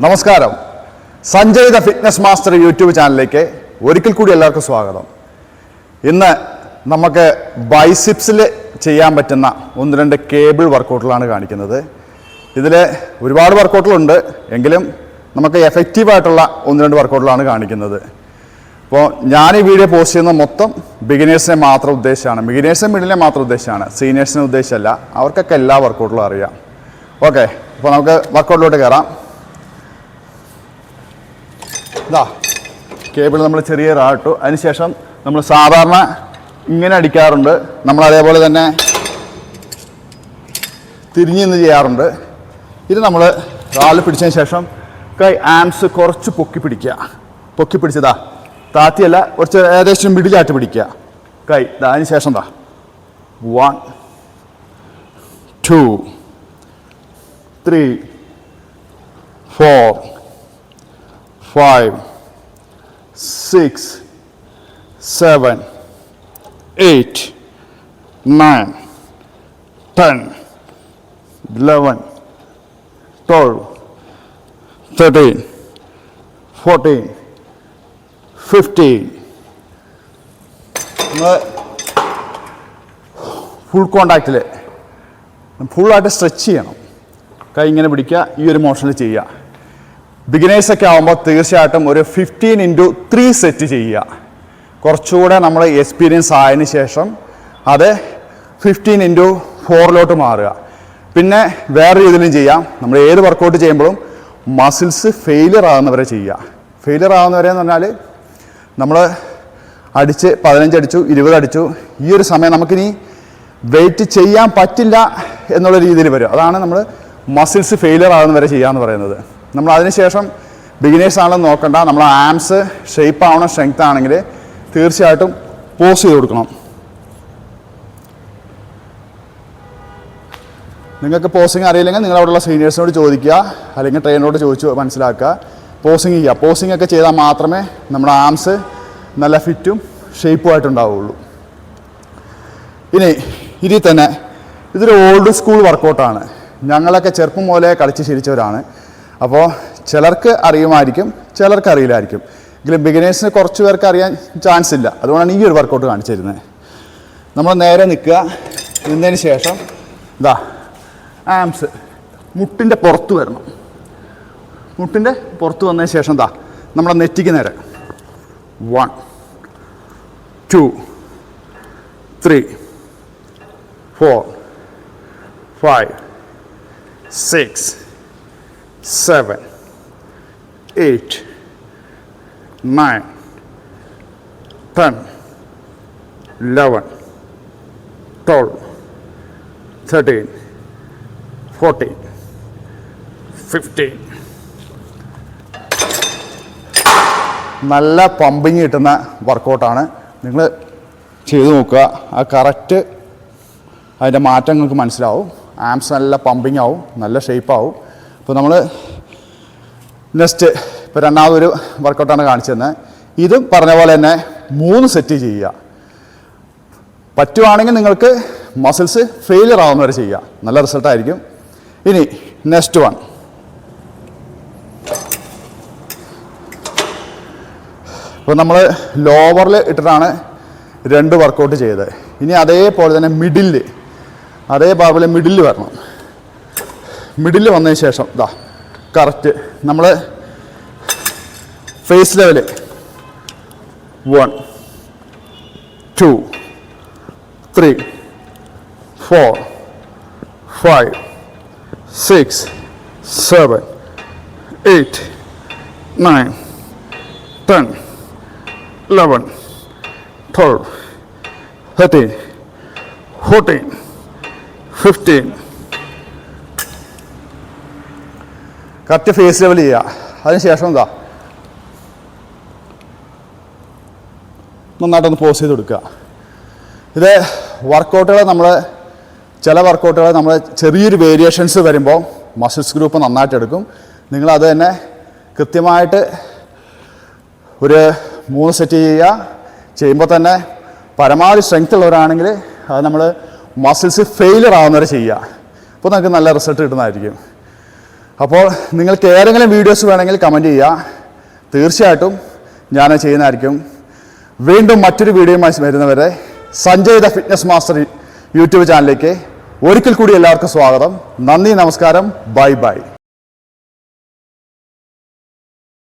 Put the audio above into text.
നമസ്കാരം. Sanjay the fitness master YouTube ചാനലിലേക്ക് ഒരിക്കൽ കൂടി എല്ലാവർക്കും സ്വാഗതം. ഇന്ന് നമുക്ക് ബൈസിപ്സിൽ ചെയ്യാൻ പറ്റുന്ന ഒന്ന് രണ്ട് കേബിൾ വർക്കൗട്ടുകളാണ് കാണിക്കുന്നത്. ഇതിൽ ഒരുപാട് വർക്കൗട്ടുകളുണ്ട്. എങ്കിലും നമുക്ക് എഫക്റ്റീവായിട്ടുള്ള ഒന്ന് രണ്ട് വർക്കൗട്ടുകളാണ് കാണിക്കുന്നത്. അപ്പോൾ ഞാൻ ഈ വീഡിയോ പോസ്റ്റ് ചെയ്യുന്ന മൊത്തം ബിഗിനേഴ്സിനെ മാത്രം ഉദ്ദേശിച്ചാണ്. ബിഗിനേഴ്സിനെ മിഡിലിനെ മാത്രം ഉദ്ദേശിച്ചാണ്. സീനിയേഴ്സിനെ ഉദ്ദേശമല്ല അവർക്കൊക്കെ എല്ലാ വർക്കൗട്ടുകളും അറിയാം. ഓക്കെ അപ്പോൾ നമുക്ക് വർക്കൗട്ടിലോട്ട് കയറാം ഇതാ കേബിൾ നമ്മൾ ചെറിയ റാട്ടു അതിനുശേഷം നമ്മൾ സാധാരണ ഇങ്ങനെ അടിക്കാറുണ്ട്. നമ്മൾ അതേപോലെ തന്നെ തിരിഞ്ഞു നിന്ന് ചെയ്യാറുണ്ട്. ഇത് നമ്മൾ റാൽ പിടിച്ചതിന് ശേഷം കൈ ആംസ് കുറച്ച് പൊക്കി പിടിക്കുക. പൊക്കി പിടിച്ചതാ. താത്തിയല്ല കുറച്ച് ഏകദേശം മിഡിലായിട്ട് പിടിക്കുക. കൈ അതിന് ശേഷം ദാ. One two three four five, six, seven, eight, nine, ten, eleven, twelve, thirteen, fourteen, fifteen. Full കോണ്ടാക്റ്റിൽ ഫുള്ളായിട്ട് സ്ട്രെച്ച് ചെയ്യണം കൈ ഇങ്ങനെ പിടിക്കുക ഈ ഒരു മോഷനിൽ ചെയ്യുക ബിഗിനേഴ്സ് ഒക്കെ ആകുമ്പോൾ തീർച്ചയായിട്ടും ഒരു ഫിഫ്റ്റീൻ ഇന്റു ത്രീ സെറ്റ് ചെയ്യുക. കുറച്ചുകൂടെ നമ്മൾ എക്സ്പീരിയൻസ് ആയതിനു ശേഷം അത് ഫിഫ്റ്റീൻ ഇന്റു ഫോറിലോട്ട് മാറുക. പിന്നെ വേറെ രീതിയിലും ചെയ്യാം. നമ്മൾ ഏത് വർക്കൗട്ട് ചെയ്യുമ്പോഴും മസിൽസ് ഫെയിലിയർ ആകുന്നവരെ ചെയ്യുക. ഫെയിലിയർ ആകുന്നവരെ എന്ന് പറഞ്ഞാൽ നമ്മൾ അടിച്ച് പതിനഞ്ച് അടിച്ചു ഇരുപത് അടിച്ചു ഈ ഒരു സമയം നമുക്കിനി വെയിറ്റ് ചെയ്യാൻ പറ്റില്ല എന്നുള്ള രീതിയിൽ വരും. അതാണ് നമ്മൾ മസിൽസ് ഫെയിലിയർ ആകുന്നവരെ ചെയ്യുക ചെയ്യാന്ന് പറയുന്നത്. നമ്മൾ അതിനുശേഷം ബിഗിനേഴ്സ് ആണെന്ന് നോക്കണ്ട. നമ്മൾ ആംസ് ഷേപ്പ് ആവണം സ്ട്രെങ്ത് ആണെങ്കിൽ തീർച്ചയായിട്ടും പോസ് ചെയ്ത് കൊടുക്കണം. നിങ്ങൾക്ക് പോസിങ് അറിയില്ലെങ്കിൽ നിങ്ങൾ അവിടെയുള്ള സീനിയേഴ്സിനോട് ചോദിക്കുക. അല്ലെങ്കിൽ ട്രെയിനറോട് ചോദിച്ചു മനസ്സിലാക്കുക. പോസിങ് ചെയ്യുക. പോസിങ് ഒക്കെ ചെയ്താൽ മാത്രമേ നമ്മുടെ ആംസ് നല്ല ഫിറ്റും ഷേപ്പും ആയിട്ടുണ്ടാവുള്ളൂ. ഇനി ഇതിൽ തന്നെ ഇതൊരു ഓൾഡ് സ്കൂൾ വർക്കൗട്ടാണ് ഞങ്ങളൊക്കെ ചെറുപ്പം മുതലേ കളിച്ച് ശീലിച്ചവരാണ് അപ്പോൾ ചിലർക്ക് അറിയുമായിരിക്കും ചിലർക്ക് അറിയില്ലായിരിക്കും. എങ്കിലും ബിഗിനേഴ്സിന് കുറച്ച് പേർക്ക് അറിയാൻ ചാൻസ് ഇല്ല. അതുകൊണ്ടാണ് ഈ ഒരു വർക്കൗട്ട് കാണിച്ചു തരുന്നത് നമ്മൾ നേരെ നിൽക്കുക. നിന്നതിന് ശേഷം ഇതാ ആംസ് മുട്ടിന്റെ പുറത്ത് വരണം. മുട്ടിന്റെ പുറത്ത് വന്നതിന് ശേഷം എന്താ നമ്മുടെ നെറ്റിക്ക് നേരെ. One two three four five six seven, eight, nine, ten, eleven, twelve, thirteen, fourteen, fifteen. നല്ല പമ്പിങ് കിട്ടുന്ന വർക്കൗട്ടാണ് നിങ്ങൾ ചെയ്തു നോക്കുക. ആ കറക്റ്റ് അതിന്റെ മാറ്റങ്ങൾക്ക് മനസ്സിലാവും. ആംസ് നല്ല പമ്പിങ് ആവും. നല്ല ഷേപ്പ് ആവും. അപ്പോൾ നമ്മൾ നെക്സ്റ്റ് ഇപ്പോൾ രണ്ടാമതൊരു വർക്കൗട്ടാണ് കാണിച്ചു തന്നെ ഇതും പറഞ്ഞ പോലെ തന്നെ മൂന്ന് സെറ്റ് ചെയ്യുക. പറ്റുവാണെങ്കിൽ നിങ്ങൾക്ക് മസിൽസ് ഫെയിലിയർ ആവുന്നവരെ ചെയ്യുക. നല്ല റിസൾട്ടായിരിക്കും ഇനി നെക്സ്റ്റ് വൺ ഇപ്പോൾ നമ്മൾ ലോവറിൽ ഇട്ടിട്ടാണ് രണ്ട് വർക്കൗട്ട് ചെയ്തത്. ഇനി അതേപോലെ തന്നെ മിഡിൽ അതേപോലെ മിഡിൽ വരണം. മിഡിൽ വന്നതിന് ശേഷം ഇതാ കറക്റ്റ് നമ്മൾ face level one two three four five six seven eight nine ten eleven twelve thirteen fourteen fifteen correct face level ചെയ്യുക അതിനുശേഷം എന്താ? നന്നായിട്ടൊന്ന് പോസ് ചെയ്ത് കൊടുക്കുക. ഇത് വർക്കൗട്ടുകൾ നമ്മൾ ചില വർക്കൗട്ടുകൾ നമ്മൾ ചെറിയൊരു വേരിയേഷൻസ് വരുമ്പോൾ മസിൽസ് ഗ്രൂപ്പ് നന്നായിട്ട് എടുക്കും. നിങ്ങൾ അത് തന്നെ കൃത്യമായിട്ട് ഒരു മൂന്ന് സെറ്റ് ചെയ്യുക. ചെയ്യുമ്പോൾ തന്നെ പരമാവധി സ്ട്രെങ്ത് ഉള്ളവരാണെങ്കിൽ അത് നമ്മൾ മസിൽസ് ഫെയിലർ ആവുന്നവരെ ചെയ്യുക. അപ്പോൾ നമുക്ക് നല്ല റിസൾട്ട് കിട്ടുന്നതായിരിക്കും. അപ്പോൾ നിങ്ങൾക്ക് ഏതെങ്കിലും വീഡിയോസ് വേണമെങ്കിൽ കമന്റ് ചെയ്യുക. തീർച്ചയായിട്ടും ഞാൻ ചെയ്യുന്നതായിരിക്കും. വീണ്ടും മറ്റൊരു വീഡിയോയുമായി വരുന്നവരെ Sanjay the fitness master YouTube ചാനലിലേക്ക് ഒരിക്കൽ കൂടി എല്ലാവർക്കും സ്വാഗതം. നന്ദി നമസ്കാരം. Bye bye.